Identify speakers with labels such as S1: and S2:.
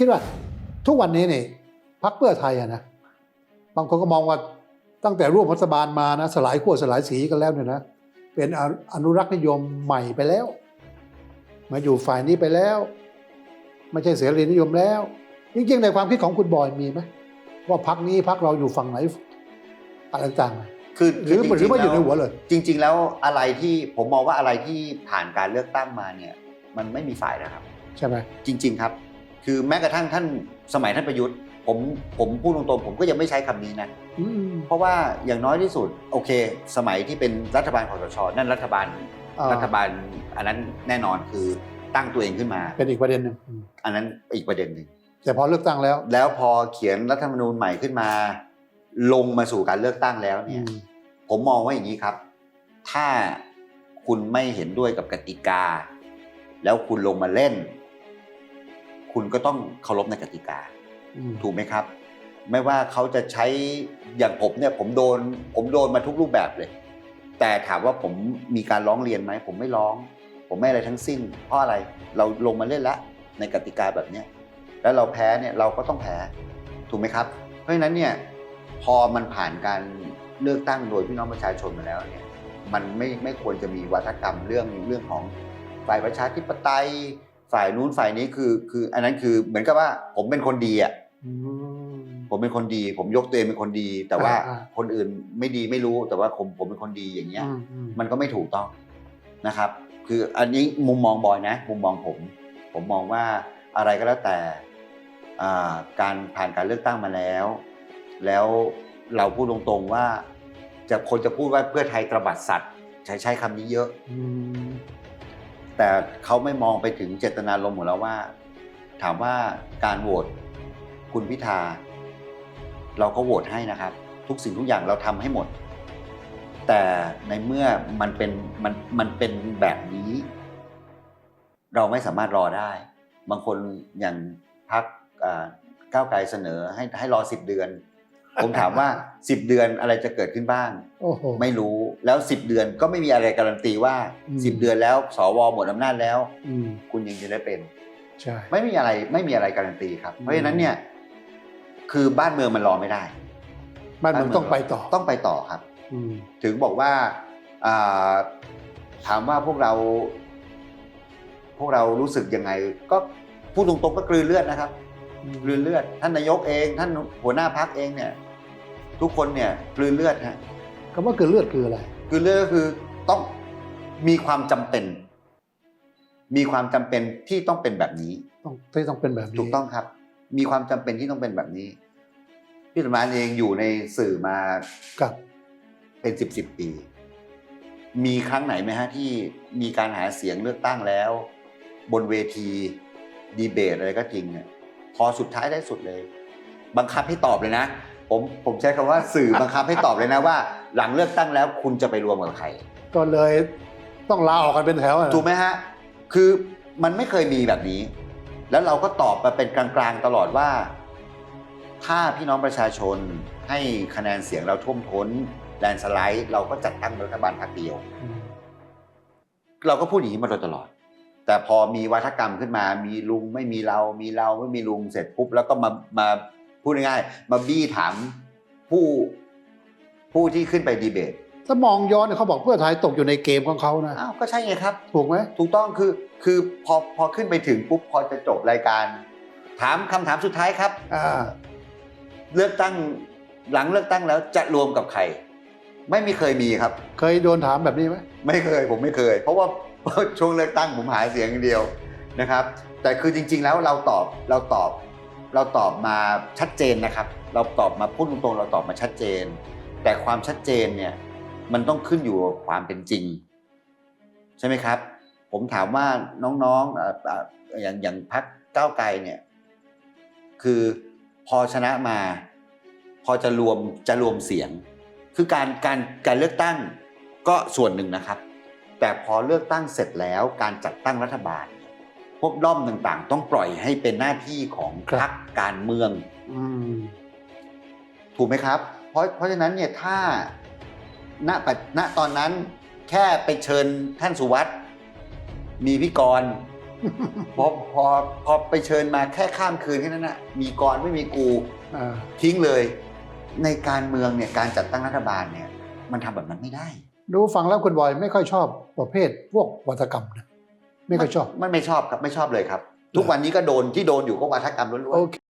S1: คิดว่าทุกวันนี้นี่พักเพื่อไทยอะนะบางคนก็มองว่าตั้งแต่ร่วมรัฐบาลมานะสลายขั้วสลายสีกันแล้วเนี่ยนะเป็นออนุรักษ์นิยมใหม่ไปแล้ว มาอยู่ฝ่ายนี้ไปแล้ว ไม่ใช่เสรีนิยมแล้ว จริงๆในความคิดของคุณบอยมีไหมว่าพักนี้พักเราอยู่ฝั่งไหนอะไรต่างๆ
S2: คือ
S1: หรือ
S2: จงๆ
S1: หรือว่าอยู่ใน
S2: แล้
S1: หัวเลย
S2: จริง ๆ แล้วอะไรที่ผมมองว่าอะไรที่ผ่านการเลือกตั้งมาเนี่ย มันไม่มีฝ่ายนะครับ
S1: ใช่ไหม
S2: จริง ๆ ครับ คือแม้กระทั่งท่านสมัยท่านประยุทธ์ ผมผมพูดตรงๆผมก็ยังไม่ใช้คำนี้นะ
S1: อืม
S2: เพราะว่าอย่างน้อยที่สุดโอเค สมัยที่เป็นรัฐบาลคอสชนั่นรัฐบาล
S1: อ่า
S2: รัฐบาลอันนั้นแน่นอนคือตั้งตัวเองขึ้นมา
S1: เป็นอีกประเด็นหนึ่งอืม
S2: อันนั้นอีกประเด็นหนึ่ง
S1: แต่พอเลือกตั้งแล้ว
S2: แล้วพอเขียนรัฐธรรมนูญใหม่ขึ้นมา ลงมาสู่การเลือกตั้งแล้ว
S1: อื
S2: เนี่ย
S1: ม
S2: ผมมองว่าอย่างนี้ครับ ถ้าคุณไม่เห็นด้วยกับกติกา แล้วคุณลงมาเล่น คุณก็ต้องเคารพในกติกา
S1: อืม
S2: ถูกไหมครับ ไม่ว่าเขาจะใช้อย่างผมเนี่ยผมโดน ผมโดนมาทุกรูปแบบเลย แต่ถามว่าผมมีการร้องเรียนไหมผมไม่ร้อง ผมไม่อะไรทั้งสิ้น เพราะอะไรเราลงมาเล่นแล้วในกติกาแบบเนี้ยแล้วเราแพ้เนี่ยเราก็ต้องแพ้ถูกไหมครับ เพราะฉะนั้นเนี่ยพอมันผ่านการเลือกตั้งโดยพี่น้องประชาชนมาแล้วเนี่ยมันไม่ไม่ควรจะมีวัฒกรรมเรื่องเรื่องของฝ่ายประชาธิปไตย ฝ่ายนู้นฝ่ายนี้คือคืออันนั้นคือเหมือนกับว่าผมเป็นคนดีอะ
S1: อืม
S2: ผมเป็นคนดี ผมยกตัวเองเป็นคนดี แต่ว่า
S1: อ่า
S2: คนอื่นไม่ดีไม่รู้แต่ว่าผมผมเป็นคนดีอย่างเงี้ย
S1: อืมอืม
S2: มันก็ไม่ถูกต้องนะครับ คืออันนี้มุมมองบอยนะ มุมมองผม ผมมองว่าอะไรก็แล้วแต่อ่าการผ่านการเลือกตั้งมาแล้ว แล้วเราพูดตรงๆว่า จะคนจะพูดว่าเพื่อไทยตระบัดสัตว์ใช้ใช้คำนี้เยอะ
S1: อืม
S2: แต่เขาไม่มองไปถึงเจตนารมณ์ของเราว่า ถามว่าการโหวตคุณพิธา เราก็โหวตให้นะครับ ทุกสิ่งทุกอย่างเราทำให้หมด แต่ในเมื่อมันเป็นมันมันเป็นแบบนี้ เราไม่สามารถรอได้ บางคนอย่างพักก้าวไกลเสนอให้ให้รอสิบเดือน ผมถามว่าสิบเดือนอะไรจะเกิดขึ้นบ้าง
S1: โอ้โห
S2: ไม่รู้แล้ว 10 เดือนก็ไม่มีอะไรการันตีว่า
S1: อืม
S2: 10 เดือนแล้วสวหมดอำนาจแล้ว
S1: อืม
S2: คุณยังจะได้เป็น
S1: ใช่
S2: ไม่มีอะไรไม่มีอะไรการันตีครับ
S1: อืม
S2: เพราะฉะนั้นเนี่ยคือบ้านเมืองมันรอไม่ได้
S1: บ้านเมืองต้องไปต่อ
S2: ต้องไปต่อครับ
S1: อืม
S2: ถึงบอกว่าอ่าถามว่าพวกเรา พวกเรารู้สึกยังไง ก็พูดตรงๆก็กลืนเลือดนะครับ กลืนเลือด ท่านนายกเอง ท่านหัวหน้าพักเองเนี่ย ทุกคนเนี่ยกลืนเลือดฮะ
S1: คำว่าเกิดเลือดคืออะไร
S2: คือเรื่องก็คือต้องมีความจำเป็น มีความจำเป็นที่ต้องเป็นแบบนี้
S1: ต้องที่ต้องเป็นแบบนี้
S2: ถูกต้องครับ มีความจำเป็นที่ต้องเป็นแบบนี้ พี่สมานเองอยู่ในสื่อมา
S1: กับ
S2: เป็นสิบสิบปี มีครั้งไหนไหมฮะที่มีการหาเสียงเลือกตั้งแล้ว บนเวทีดีเบตอะไรก็จริงเนี่ยพอสุดท้ายได้สุดเลย บังคับให้ตอบเลยนะ ผมผมใช้คำว่าสื่อบังคับให้ตอบเลยนะว่า หลังเลือกตั้งแล้วคุณจะไปรวมกับใคร
S1: ก็เลยต้องลาออกกันเป็นแถวอะ
S2: ถูกไหมฮะ คือมันไม่เคยมีแบบนี้ แล้วเราก็ตอบมาเป็นกลางๆตลอดว่า ถ้าพี่น้องประชาชนให้คะแนนเสียงเราท่วมท้นแลนด์สไลด์ เราก็จัดตั้งรัฐบาลพรรคเดียว
S1: อืม
S2: เราก็พูดอย่างนี้มาโดยตลอด แต่พอมีวัฒกรรมขึ้นมา มีลุงไม่มีเรา มีเราไม่มีลุงเสร็จปุ๊บแล้วก็มามา พูดง่ายๆมาบี้ถามผู้ผู้ที่ขึ้นไปดีเบต
S1: ถ้ามองย้อนเนี่ยเขาบอกเพื่อไทยตกอยู่ในเกมของเขานะ
S2: อ้าวก็ใช่ไงครับ
S1: ถูกไหม
S2: ถูกต้องคือคือพอพอขึ้นไปถึงปุ๊บพอจะจบรายการ ถามคำถามสุดท้ายครับ
S1: อ่า
S2: เลือกตั้งหลังเลือกตั้งแล้วจะรวมกับใคร ไม่มีเคยมีครับ
S1: เคยโดนถามแบบนี้ไหม
S2: ไม่เคย ผมไม่เคย เพราะว่า ช่วงเลือกตั้งผมหาเสียงอย่างเดียวนะครับ แต่คือจริง ๆ แล้วเราตอบเราตอบ เราตอบมาชัดเจนนะครับ เราตอบมาพูดตรงๆเราตอบมาชัดเจน แต่ความชัดเจนเนี่ยมันต้องขึ้นอยู่กับความเป็นจริง ใช่ไหมครับ ผมถามว่าน้องๆเอ่อเอ่ออย่างอย่างพักก้าวไกลเนี่ยคือพอชนะมา พอจะรวมจะรวมเสียง คือการการการเลือกตั้งก็ส่วนหนึ่งนะครับ แต่พอเลือกตั้งเสร็จแล้วการจัดตั้งรัฐบาล พวกด้อมต่างๆ ต้องปล่อยให้เป็นหน้าที่ของพรรคการเมืองถูกไหมครับ เพราะเพราะฉะนั้นเนี่ยถ้าณปัณตอนนั้นแค่ไปเชิญท่านสุวัตมีพิกรพอพอพอไปเชิญมาแค่ข้ามคืนแค่นั้นนะมีกรไม่มีกูทิ้งเลย ในการเมืองเนี่ยการจัดตั้งรัฐบาลเนี่ย มันทำแบบนั้นไม่ได้
S1: ดูฟังแล้วคุณบอยไม่ค่อยชอบประเภทพวกวัตกรรมนะ ไม่ค่อยชอบ
S2: มันไม่ชอบครับไม่ชอบเลยครับ ทุกวันนี้ก็โดนที่โดนอยู่ก็วัฒกรรมล้วน
S1: ๆ